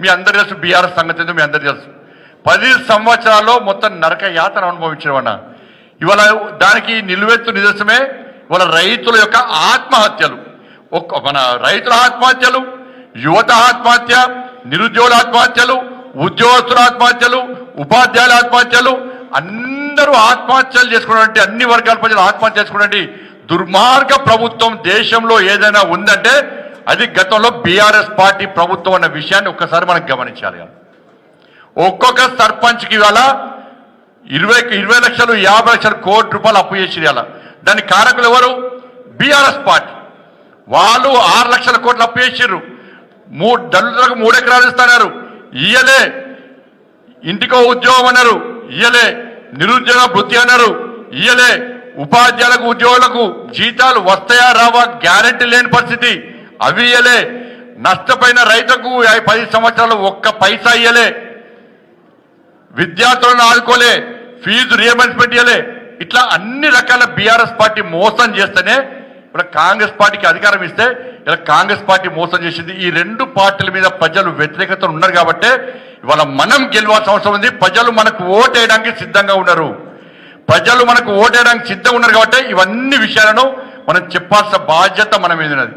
మీ అందరు తెలుసు బీఆర్ఎస్ సంగతి మీ అందరు తెలుసు. పది సంవత్సరాల్లో మొత్తం నరక యాతన అనుభవించడం ఇవాళ దానికి నిలువెత్తు నిదర్శనమే ఇవాళ రైతుల యొక్క ఆత్మహత్యలు. ఒక్క మన రైతుల ఆత్మహత్యలు యువత ఆత్మహత్య నిరుద్యోగుల ఆత్మహత్యలు ఉద్యోగస్తుల ఆత్మహత్యలు ఉపాధ్యాయుల ఆత్మహత్యలు అందరూ ఆత్మహత్యలు చేసుకున్నటువంటి అన్ని వర్గాల ప్రజలు ఆత్మహత్య చేసుకున్నటువంటి దుర్మార్గ ప్రభుత్వం దేశంలో ఏదైనా ఉందంటే అది గతంలో బీఆర్ఎస్ పార్టీ ప్రభుత్వం అన్న విషయాన్ని ఒక్కసారి మనం గమనించాలి. ఒక్కొక్క సర్పంచ్కి ఇవాళ ఇరవై ఇరవై లక్షలు యాభై లక్షల కోటి రూపాయలు అప్పు చేసి ఇవాళ. దాని కారకులు ఎవరు? BRS party. వాళ్ళు ఆరు లక్షల కోట్లు అప్పు చేసిర్రు. మూడు దళితులకు మూడు ఎకరాలు ఇస్తున్నారు. ఇయ్యలే. ఇంటికో ఉద్యోగం అన్నారు. ఇయ్యలే. నిరుద్యోగ వృత్తి అన్నారు. ఇయ్యలే. ఉపాధ్యాయులకు ఉద్యోగులకు జీతాలు వస్తాయా రావా? గ్యారెంటీ లేని పరిస్థితి. అవి ఇయ్యలే. నష్టపోయిన రైతుకు పది సంవత్సరాలు ఒక్క పైసా ఇయ్యలే. విద్యార్థులను ఆదుకోలే. ఫీజు రియంబర్స్మెంట్ ఇయ్యలే ఇట్లా అన్ని రకాల బీఆర్ఎస్ పార్టీ మోసం చేస్తేనే ఇప్పుడు కాంగ్రెస్ పార్టీకి అధికారం ఇస్తే ఇలా కాంగ్రెస్ పార్టీ మోసం చేసింది. ఈ రెండు పార్టీల మీద ప్రజలు వ్యతిరేకత ఉన్నారు కాబట్టి ఇవాళ మనం గెలవాల్సిన అవసరం ఉంది. ప్రజలు మనకు ఓటేయడానికి సిద్ధంగా ఉన్నారు. ప్రజలు మనకు ఓటేయడానికి సిద్ధంగా ఉన్నారు కాబట్టి ఇవన్నీ విషయాలను మనం చెప్పాల్సిన బాధ్యత మన మీద ఉన్నది.